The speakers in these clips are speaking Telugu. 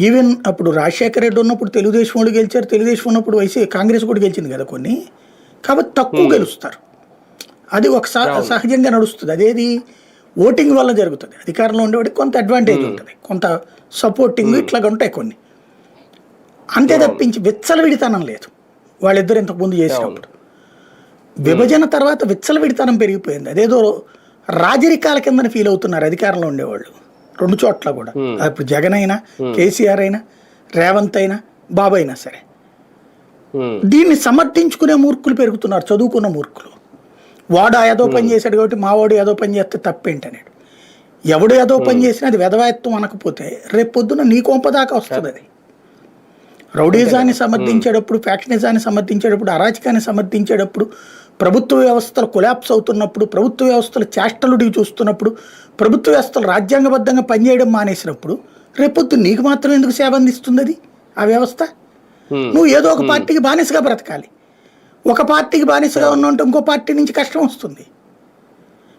ఈవెన్ అప్పుడు రాజశేఖర రెడ్డి ఉన్నప్పుడు తెలుగుదేశం వాళ్ళు గెలిచారు తెలుగుదేశం ఉన్నప్పుడు వైసీ కాంగ్రెస్ కూడా గెలిచింది కదా కొన్ని. కాబట్టి తక్కువ గెలుస్తారు. అది ఒక సహ- సహజంగా నడుస్తుంది. అదేది? ఓటింగ్ వల్ల జరుగుతుంది. అధికారంలో ఉండేవాడికి కొంత అడ్వాంటేజ్ ఉంటుంది. కొంత సపోర్టింగ్ ఇట్లాగా ఉంటాయి కొన్ని. అంతే తప్పించి విచ్చలవిడితనం లేదు. వాళ్ళిద్దరు ఇంతకుముందు చేసినప్పుడు. విభజన తర్వాత విచ్చలవిడితనం పెరిగిపోయింది. అదేదో రాజరికాల కింద ఫీల్ అవుతున్నారు అధికారంలో ఉండేవాళ్ళు. రెండు చోట్ల కూడా. ఇప్పుడు జగన్ అయినా కేసీఆర్ అయినా రేవంత్ అయినా బాబు అయినా సరే. దీన్ని సమర్థించుకునే మూర్ఖులు పెరుగుతున్నారు చదువుకున్న మూర్ఖులు. వాడు ఏదో పని చేశాడు కాబట్టి మావాడు ఏదో పని చేస్తే తప్పేంటనేడు. ఎవడు ఏదో పని చేసినా అది వెధవాయత్వం అనకపోతే రేపు పొద్దున నీ కొంప దాకా వస్తుంది అది. రౌడీజాన్ని సమర్థించేటప్పుడు ఫ్యాక్షనిజాన్ని సమర్థించేటప్పుడు అరాచకాన్ని సమర్థించేటప్పుడు ప్రభుత్వ వ్యవస్థలు కొలాప్స్ అవుతున్నప్పుడు ప్రభుత్వ వ్యవస్థలు చేష్టలుడికి చూస్తున్నప్పుడు ప్రభుత్వ వ్యవస్థలు రాజ్యాంగబద్ధంగా పనిచేయడం మానేసినప్పుడు రేపొద్దు నీకు మాత్రం ఎందుకు సేవ అందిస్తుంది అది ఆ వ్యవస్థ? నువ్వు ఏదో ఒక పార్టీకి బానిసగా బ్రతకాలి. ఒక పార్టీకి బానిసగా ఉన్నంటే ఇంకో పార్టీ నుంచి కష్టం వస్తుంది.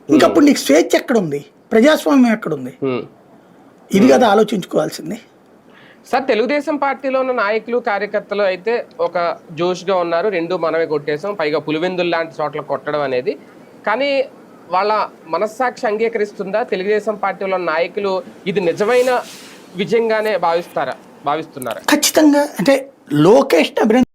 ఇంకప్పుడు నీకు స్వేచ్ఛ ఎక్కడుంది? ప్రజాస్వామ్యం ఎక్కడుంది. ఇది కదా ఆలోచించుకోవాల్సింది. సార్ తెలుగుదేశం పార్టీలో ఉన్న నాయకులు కార్యకర్తలు అయితే ఒక జోష్గా ఉన్నారు. రెండు మనమే కొట్టేసాం పైగా పులివెందులు లాంటి చోట్ల కొట్టడం అనేది. కానీ వాళ్ళ మనస్సాక్షి అంగీకరిస్తుందా? తెలుగుదేశం పార్టీలో ఉన్న నాయకులు ఇది నిజమైన విజయంగానే భావిస్తారా? భావిస్తున్నారా? ఖచ్చితంగా. అంటే లోకేష్ అభినందన